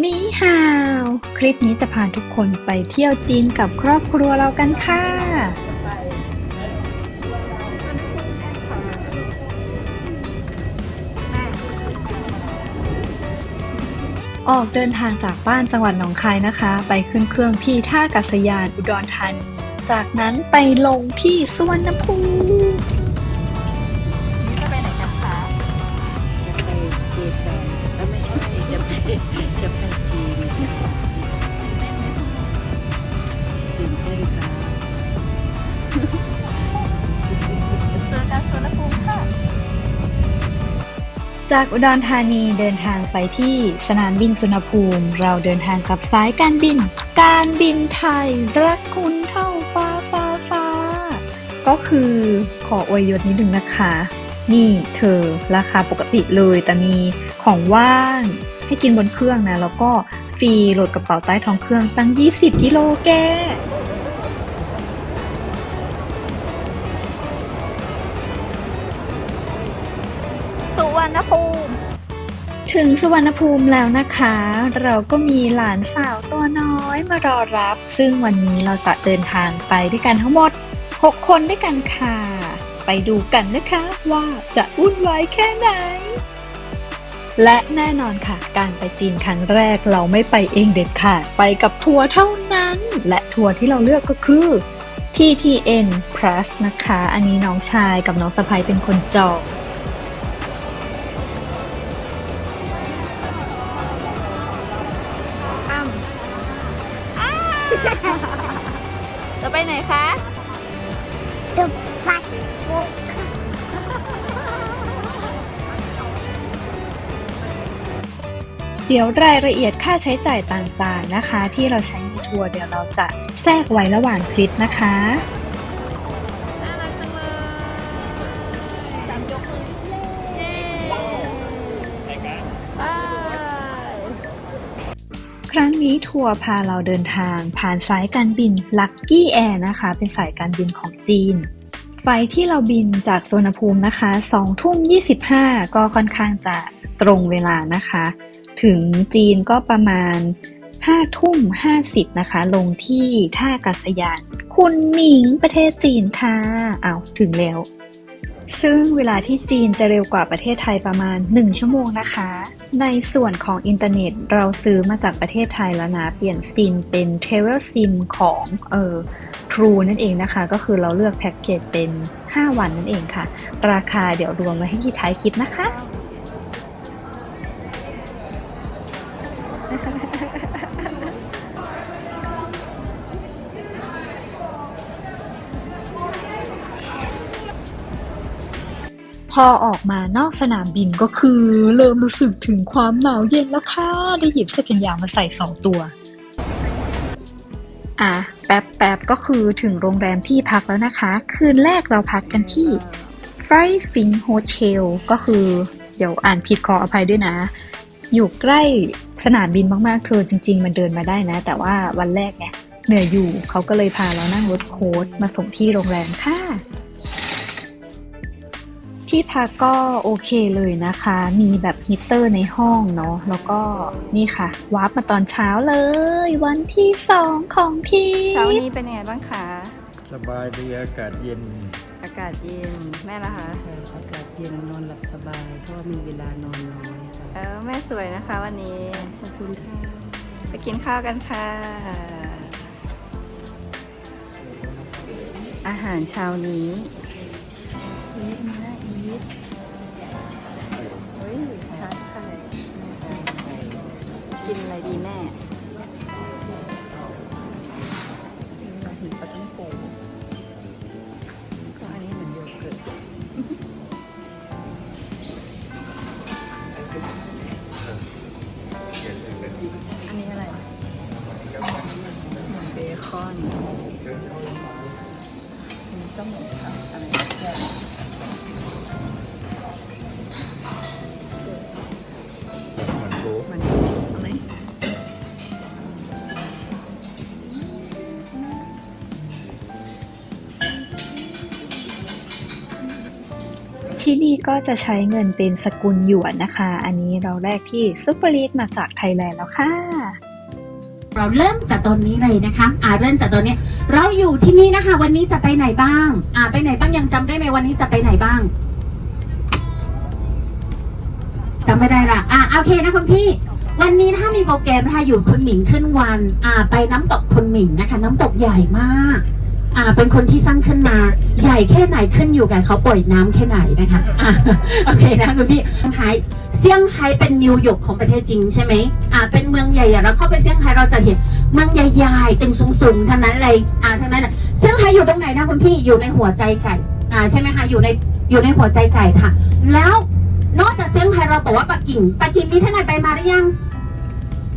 นี่ฮาว คลิปนี้จะพาทุกคนไปเที่ยวจีนกับครอบครัวเรากันค่ะ ออกเดินทางจากบ้านจังหวัดหนองคายนะคะ ไปขึ้นเครื่องที่ท่าอากาศยานอุดรธานี จากนั้นไปลงที่สุวรรณภูมิ จอกันสุรภูมิค่ะ จากอุดรธานีเดินทางไปที่สนามบินสุวรรณภูมิ เราเดินทางกับสายการบิน การบินไทยรักคุณเท่าฟ้าฟ้าฟ้า ก็คือขออวยยศนิดนึงนะคะ นี่เธอราคาปกติเลยแต่มีของว่างให้กินบนเครื่องนะ แล้วก็ฟรีโหลดกระเป๋าใต้ท้องเครื่องตั้ง 20 กิโลแก ถึงสุวรรณภูมิแล้วนะคะ เราก็มีหลานสาวตัวน้อยมารอรับ ซึ่งวันนี้เราจะเดินทางไปด้วยกันทั้งหมด 6 คนด้วยกันค่ะ ไปดูกันนะคะว่าจะวุ่นวายแค่ไหน และแน่นอนค่ะ การไปจีนครั้งแรกเราไม่ไปเองเด็ดขาดไปกับทัวร์เท่านั้น และทัวร์ที่เราเลือกก็คือ TTN Plus นะคะ อันนี้น้องชายกับน้องสะพ้ยเป็นคนจอง จะไปไหนคะตุ๊บปัดปุ๊บเดี๋ยวรายละเอียดค่าใช้จ่ายต่างๆนะคะ ที่เราใช้ในทัวร์เดี๋ยวเราจะแทรกไว้ระหว่างคลิปนะคะ ทัวร์พาเราเดินทาง ผ่านสายการบิน Lucky Air นะคะ เป็นสายการบินของจีน ไฟที่เราบินจากสุวรรณภูมินะคะ2ทุ่ม25 ก็ค่อนข้างจะตรงเวลานะคะ ถึงจีนก็ประมาณ5ทุ่ม50 นะคะ ลงที่ท่าอากาศยาน คุณหมิงประเทศจีนค่ะอ้าวถึงแล้ว ซึ่งเวลาที่จีนจะเร็วกว่าประเทศไทยประมาณ 1 ชั่วโมงนะคะ ในส่วนของอินเทอร์เน็ตเราซื้อมาจากประเทศไทยแล้วนะ เปลี่ยนซิมเป็น Travel SIM ของเออ True นั่นเองนะคะ ก็คือเราเลือกแพ็กเกจเป็น 5 วันนั่นเองค่ะ ราคาเดี๋ยวรวมไว้ให้ที่ท้ายคลิปนะคะ พอออกมานอกสนามบินก็คือ เริ่มรู้สึกถึงความหนาวเย็นแล้วค่ะ ได้หยิบเสื้อแขนยาวมาใส่สองตัว อะ แป๊บแป๊บก็คือถึงโรงแรมที่พักแล้วนะคะ คืนแรกเราพักกันที่ f r i f i n Hotel ก็คือ เดี๋ยวอ่านผิดขออภัยด้วยนะ อยู่ใกล้สนามบินมากๆเธอจริง ๆ มันเดินมาได้นะ แต่ว่าวันแรกไงเหนื่อยอยู่เขาก็เลยพาเรานั่งรถโค้ดมาส่งที่โรงแรมค่ะ ที่พักก็โอเคเลยนะคะ มีแบบฮีตเตอร์ในห้องเนาะ แล้วก็นี่ค่ะวาร์ปมาตอนเช้าเลย วันที่สองของพี่ เช้านี้เป็นยังไงบ้างคะ สบายดีอากาศเย็น อากาศเย็น แม่ละคะใช่อากาศเย็นนอนหลับสบาย เพราะว่ามีเวลานอนน้อยเอค่ะอแม่สวยนะคะวันนี้ ขอบคุณค่ะ ไปกินข้าวกันค่ะ อาหารเช้านี้อีทมีห น้าอีทเฮ้ยทานไข่กินอะไรดีแม่เราหิวปลาท่องโกก็อันนี้เหมือนโยเกิร์ตอันนี้อะไรเหมือนเบคอนอันนี้ก็เหมือนผักอะ ที่นี่ก็จะใช้เงินเป็นสกุลหยวนนะคะ อันนี้เราแรกที่ซุปเปอร์ลีดมาจากไทยแลนด์แล้วค่ะ เราเริ่มจากตอนนี้เลยนะคะ อ่าเริ่มจากตอนนี้ เราอยู่ที่นี่นะคะ วันนี้จะไปไหนบ้าง อ่าไปไหนบ้างยังจำได้ไหมวันนี้จะไปไหนบ้างจำไม่ได้ละอ่าโอเคนะคุณพี่วันนี้ถ้ามีโปรแกรมถ้าอยู่คุณหมิงขึ้นวัน อ่า ไปน้ำตกคุณหมิงนะคะ น้ำตกใหญ่มาก อ่าเป็นคนที่สร้างขึ้นมาใหญ่แค่ไหนขึ้นอยู่กับเขาปล่อยน้ำแค่ไหนนะคะอ่าโอเคนะคุณพี่สุดท้ายเซี่ยงไฮ้เป็นนิวยอร์กของประเทศจริงใช่ไหมอ่าเป็นเมืองใหญ่ๆเราเข้าไปเซี่ยงไฮ้เราจะเห็นเมืองใหญ่ๆตึงสูงๆทั้งนั้นเลยอ่าทั้งนั้นเซี่ยงไฮ้อยู่ตรงไหนนะคุณพี่อยู่ในหัวใจไก่อ่าใช่ไหมคะอยู่ในอยู่ในหัวใจไก่ค่ะ แล้วนอกจากเซี่ยงไฮ้เราบอกว่าปักกิ่งปักกิ่งมีท่านไหนไปมาหรือยัง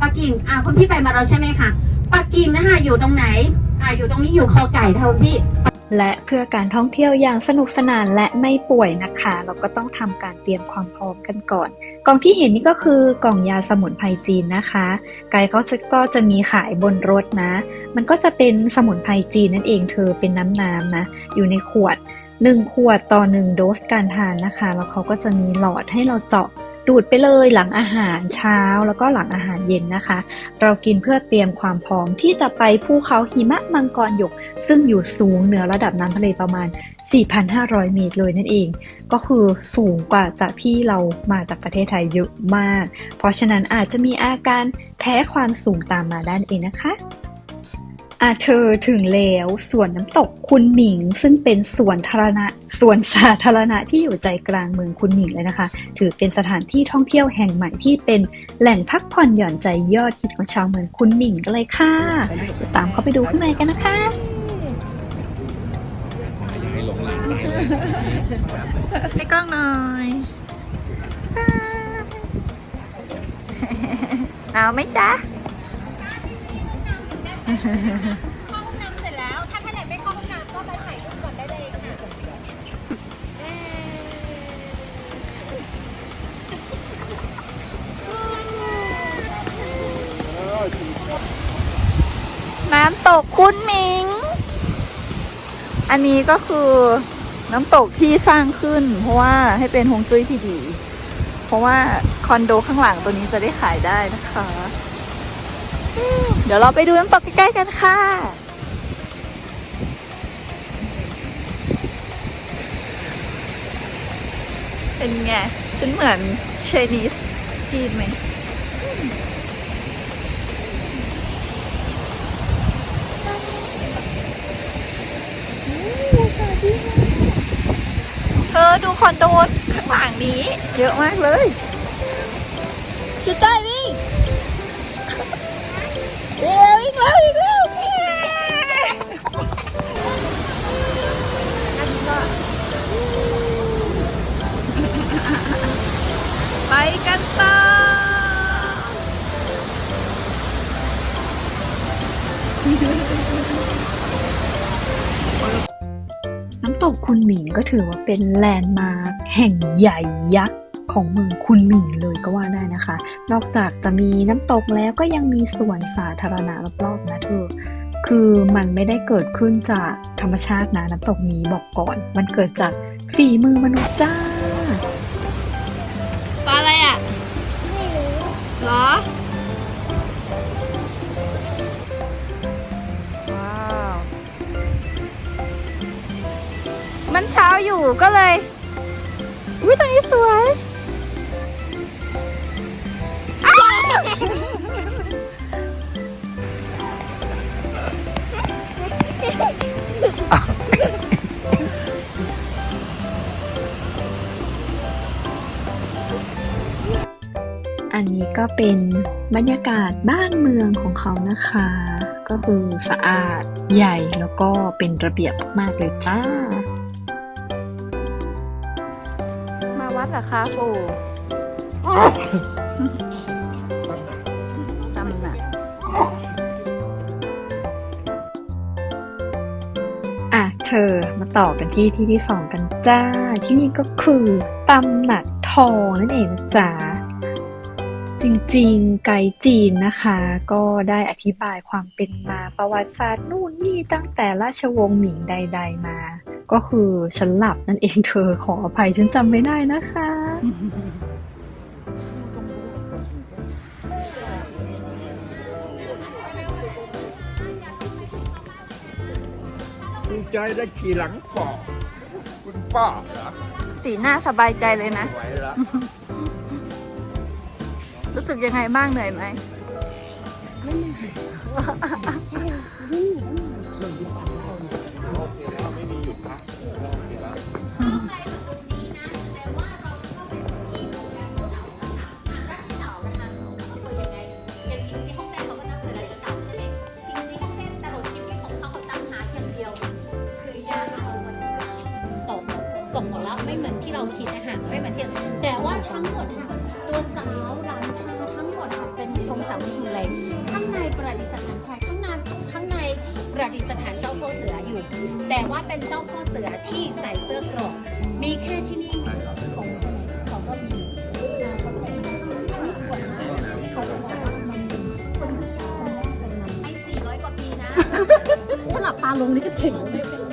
ปักกิ่งอ่าคุณพี่ไปมาแล้วใช่ไหมคะปักกิ่งนะคะอยู่ตรงไหน อ่าอยู่ตรงนี้อยู่คอไก่ค่ะคุณพี่ และเพื่อการท่องเที่ยวอย่างสนุกสนานและไม่ป่วยนะคะ เราก็ต้องทำการเตรียมความพร้อมกันก่อน กล่องที่เห็นนี่ก็คือกล่องยาสมุนไพรจีนนะคะไกด์เขาจะก็จะมีขายบนรถนะ มันก็จะเป็นสมุนไพรจีนนั่นเองเธอเป็นน้ำน้ำนะ อยู่ในขวด 1 ขวดต่อ 1 โดสการทานนะคะ แล้วเขาก็จะมีหลอดให้เราเจาะ ดูดไปเลยหลังอาหารเช้าแล้วก็หลังอาหารเย็นนะคะ เรากินเพื่อเตรียมความพร้อมที่จะไปภูเขาหิมะมังกรหยก ซึ่งอยู่สูงเหนือระดับน้ำทะเลประมาณ 4,500 เมตรเลยนั่นเอง ก็คือสูงกว่าจากที่เรามาจากประเทศไทยเยอะมาก เพราะฉะนั้นอาจจะมีอาการแพ้ความสูงตามมาด้านเองนะคะ อาเธอถึงแล้วสวนน้ำตกคุณหมิง ซึ่งเป็นสวนธารณะสวนสาธารณะที่อยู่ใจกลางเมืองคุณหมิงเลยนะคะ ถือเป็นสถานที่ท่องเที่ยวแห่งใหม่ที่เป็นแหล่งพักผ่อนหย่อนใจยอดฮิตของชาวเมืองคุณหมิงกันเลยค่ะ ตามเขาไปดูข้างในกันนะคะให้กล้องหน่อยเอาไหมจ๊ะ เข้าห้องน้ำเสร็จแล้ว ถ้าท่านไหนไม่เข้าห้องน้ำก็ไปถ่ายรูปก่อนได้เลยค่ะน้ำตกคุณหมิง อันนี้ก็คือน้ำตกที่สร้างขึ้น เพราะว่าให้เป็นฮวงจุ้ยที่ดี เพราะว่าคอนโดข้างหลังตัวนี้จะได้ขายได้นะคะ เดี๋ยวเราไปดูน้ำตกใกล้ๆกันค่ะ เป็นไง ฉันเหมือนเชนีสจีนไหมเธอดูคอนโดข้างหลังนี้ เยอะมากเลยชิดใจวิ่ แล้ววิ่งแล้ววิ่งแล้วไปกันต่อน้ำตกคุณหมิงก็ถือว่าเป็นแลนด์มาร์คแห่งใหญ่ยักษ์ ของเมืองคุณหมิงเลยก็ว่าได้นะคะ นอกจากจะมีน้ำตกแล้วก็ยังมีสวนสาธารณะรอบๆนะเธอคือมันไม่ได้เกิดขึ้นจากธรรมชาตินะน้ำตกนี้บอกก่อน มันเกิดจากฝีมือมนุษย์จ้าปลาอะไรอะไม่รู้เหรอว้าวมันเช้าอยู่ก็เลย อุ้ยตรงนี้สวย ก็เป็นบรรยากาศบ้านเมืองของเขานะคะ ก็คือสะอาดใหญ่แล้วก็เป็นระเบียบมากๆเลยจ้า มาวัดเหรอคะปู่ตำหนักอะเธอมาต่อกันที่ที่ที่สองกันจ้า ที่นี่ก็คือตำหนักทองนั่นเองนะจ๊ะ จจริงๆ ไกด์จีนนะคะ ก็ได้อธิบายความเป็นมาประวัติศาสตร์นู่นนี่ตั้งแต่ราชวงศ์หมิงใด ๆ มา ก็คือฉันหลับนั่นเองเธอขออภัยฉันจำไม่ได้นะคะดีใจได้ขี่หลังปอกคุณป้าเหรอสีหน้าสบายใจเลยนะ ไหวละ รู้สึกยังไงบ้างเหนื่อยไหมอย่ ลับตาลงนี่ก็ถึงไม่เป็นไร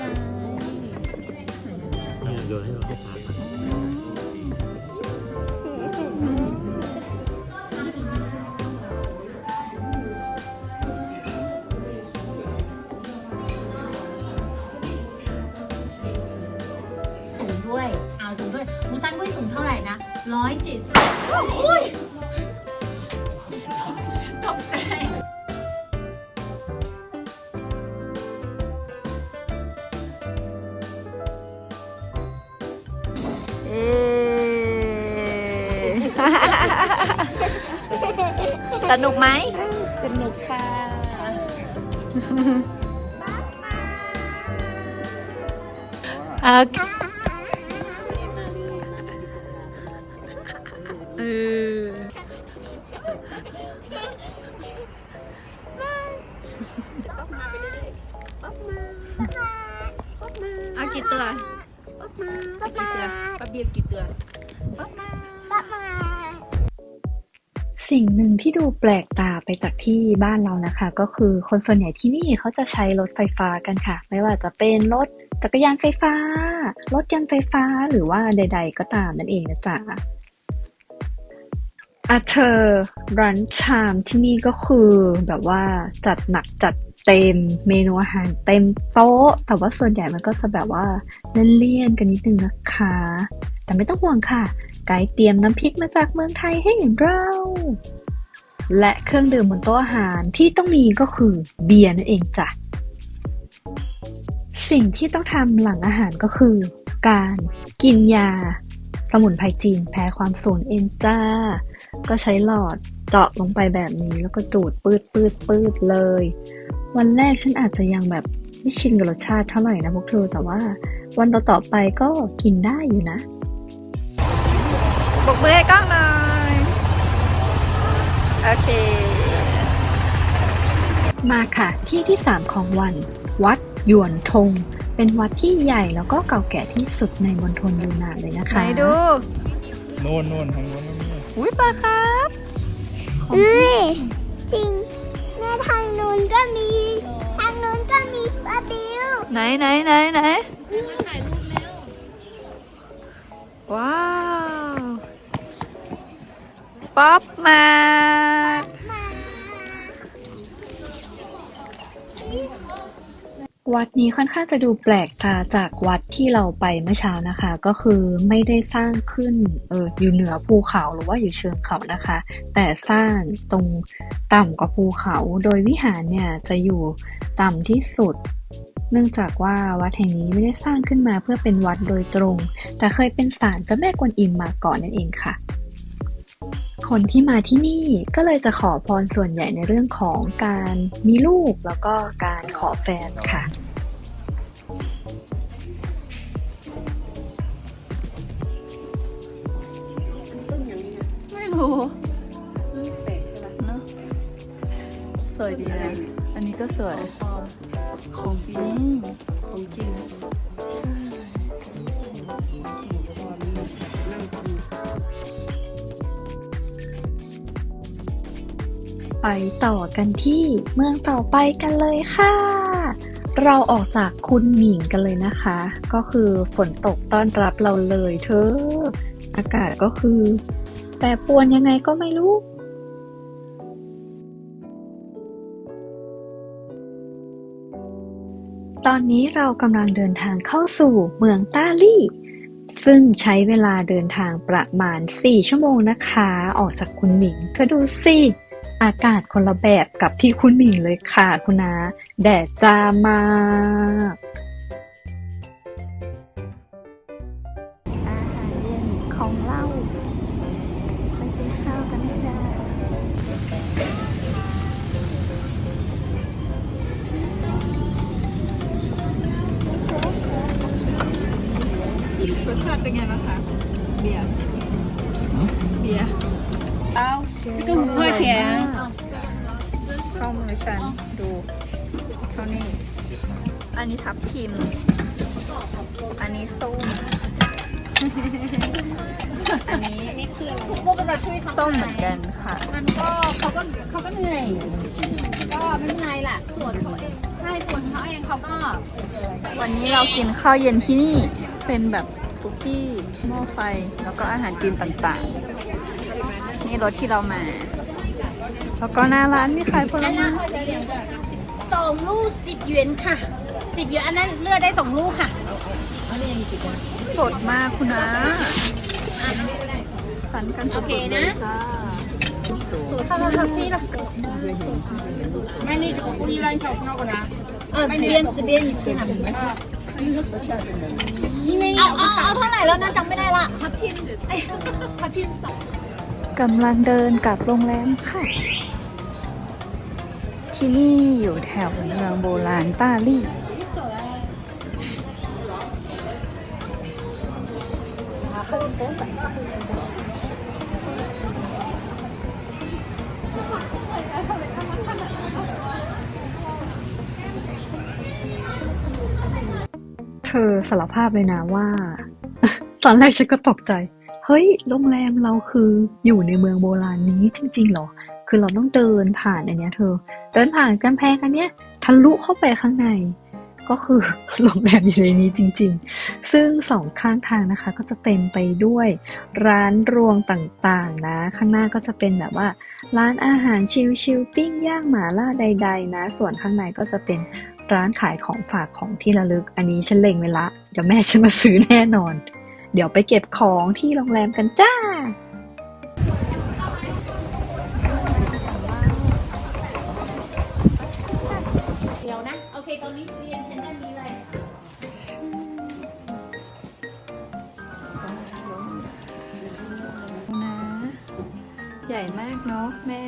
สนุกไหม สนุกค่ะโอเคเออเอากี่ตัวไปกี่เตือนป้าเบียร์กี่เตือน สิ่งหนึ่งที่ดูแปลกตาไปจากที่บ้านเรานะคะ ก็คือคนส่วนใหญ่ที่นี่เขาจะใช้รถไฟฟ้ากันค่ะ ไม่ว่าจะเป็นรถจักรยานไฟฟ้า รถยนต์ไฟฟ้าหรือว่าใด ๆ ก็ตามนั่นเองนะจ๊ะอาเธอร์ร้านชามที่นี่ก็คือแบบว่าจัดหนักจัดเต็มเมนูอาหารเต็มโต๊ะ แต่ว่าส่วนใหญ่มันก็จะแบบว่าเลี่ยนๆกันนิดนึงนะคะ แต่ไม่ต้องห่วงค่ะ ไกด์เตรียมน้ำพริกมาจากเมืองไทยให้เรา และเครื่องดื่มบนโต๊ะอาหารที่ต้องมีก็คือเบียร์นั่นเองจ้ะ สิ่งที่ต้องทำหลังอาหารก็คือ การกินยา สมุนไพรจีนแพ้ความสูญเอนจ้า ก็ใช้หลอดเจาะลงไปแบบนี้แล้วก็ดูดปืดปืดปืดเลย วันแรกฉันอาจจะยังแบบไม่ชินกับรสชาติเท่าไหร่นะพวกเธอแต่ว่าวันต่อๆไปก็กินได้อยู่นะ บกมือให้กล้องหน่อย โอเค มาค่ะที่ที่ 3 ของวัน วัดหยวนทง เป็นวัดที่ใหญ่แล้วก็เก่าแก่ที่สุดในมณฑลยูนนานเลยนะคะ ไหนดู โน่นโน่นทางโน้นก็มีอุ้ยปลาครับเอ้ยจริงแม่ทางนู้นก็มี ทางนู้นก็มีปลาบิวไหนไหนไหนไหน ว้าว ป๊อปมาวัดนี้ค่อนข้างจะดูแปลกตาจากวัดที่เราไปเมื่อเช้านะคะ ก็คือไม่ได้สร้างขึ้นเอออยู่เหนือภูเขาหรือว่าอยู่เชิงเขานะคะ แต่สร้างตรงต่ำกว่าภูเขา โดยวิหารเนี่ยจะอยู่ต่ำที่สุด เนื่องจากว่าวัดแห่งนี้ไม่ได้สร้างขึ้นมาเพื่อเป็นวัดโดยตรง แต่เคยเป็นศาลเจ้าแม่กวนอิมมาก่อนนั่นเองค่ะ คนที่มาที่นี่ก็เลยจะขอพรส่วนใหญ่ในเรื่องของการมีลูกแล้วก็การขอแฟนค่ะไม่รู้เนอะสวยดีนะอันนี้ก็สวยของจริงของจริง ไปต่อกันที่เมืองต่อไปกันเลยค่ะ เราออกจากคุณหมิงกันเลยนะคะ ก็คือฝนตกต้อนรับเราเลยเธอ อากาศก็คือ แปรปรวนยังไงก็ไม่รู้ตอนนี้เรากำลังเดินทางเข้าสู่เมืองต้าลี่ ซึ่งใช้เวลาเดินทางประมาณ 4 ชั่วโมงนะคะ ออกจากคุณหมิงเธอดูสิ อากาศคนละแบบกับที่คุณหมิงเลยค่ะคุณนา แดดจ้ามาก มือฉัน ดูเท่านี้ อันนี้ทับทิม อันนี้ส้ม อันนี้เขาจะช่วยส้มเหมือนกันค่ะ มันก็เขาก็เขาก็เหนื่อยก็ไม่เป็นไรล่ะส่วนเขาเองใช่ส่วนเขาเองเขาก็ วันนี้เรากินข้าวเย็นที่นี่เป็นแบบทุกกี้หม้อไฟ แล้วก็อาหารจีนต่างๆ นี่รถที่เรามา แล้วก็หน้าร้านมีขายผลไม้สองลูกสิบเยนค่ะสิบเยนอันนั้นเลือดได้สองลูกค่ะสดมากคุณนะสันกันสดๆเลยค่ะสูตรข้าวทับที่นะไม่นี่จะคุยร้านชอบนอกกันะเออจะเบียนจะเบียนอีกทีนะเอาเอาเอาเท่าไหร่แล้วนะจำไม่ได้ละทับทิมทับทิมสอง กำลังเดินกลับโรงแรมค่ะ ที่นี่อยู่แถวเมืองโบราณต้าลี่เธอสารภาพเลยนะว่า ตอนแรกฉันก็ตกใจ ฮ้ยโรงแรมเราคืออยู่ในเมืองโบราณนี้จริงๆหรอ คือเราต้องเดินผ่านอันเนี้ยเธอ เดินผ่านกำแพงอันเนี้ยทะลุเข้าไปข้างใน ก็คือโรงแรมอยู่ในนี้จริงๆ ซึ่งสองข้างทางนะคะ ก็จะเต็มไปด้วย ร้านรวงต่างๆนะ ข้างหน้าก็จะเป็นแบบว่า ร้านอาหารชิลๆปิ้งย่างหมาล่าใด ๆ นะ ส่วนข้างในก็จะเป็นร้านขายของฝากของที่ระลึก อันนี้ฉันเล็งไว้ละเดี๋ยวแม่ฉันมาซื้อแน่นอน เดี๋ยวไปเก็บของที่โรงแรมกันจ้า เดี๋ยวนะ โอเค ตอนนี้เรียนเช่นด้านนี้เลย นะ ใหญ่มากเนาะแม่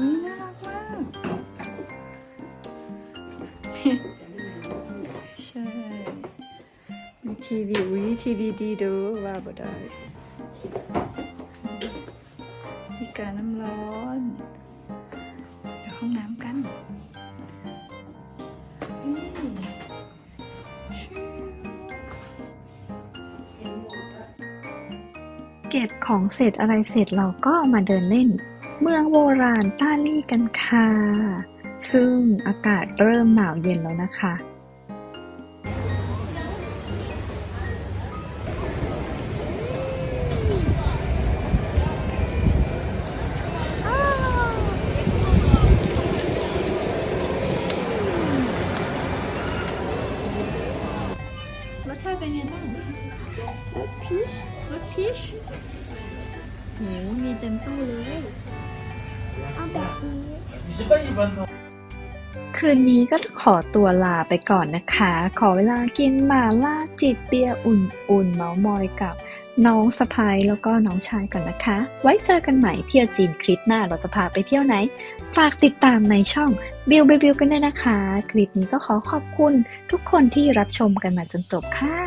นี่น่า ทีวีวิทีวีดีดูว่าบ่ได้มีการน้ำร้อนเดี๋ยวห้องน้ำกันเก็บของเสร็จอะไรเสร็จเราก็มาเดินเล่น เมืองโบราณต้าลี่กันค่ะ ซึ่งอากาศเริ่มหนาวเย็นแล้วนะคะ ต็มตู้เลยคืนนี้ก็ขอตัวลาไปก่อนนะคะ ขอเวลากินหมาล่าจิบเบียร์อุ่นๆ เมาส์มอยกับน้องสะพายแล้วก็น้องชายก่อนนะคะ ไว้เจอกันใหม่เที่ยวจีนคลิปหน้าเราจะพาไปเที่ยวไหน ฝากติดตามในช่องบิวบิวกันด้วยนะคะ คลิปนี้ก็ขอขอบคุณทุกคนที่รับชมกันมาจนจบค่ะ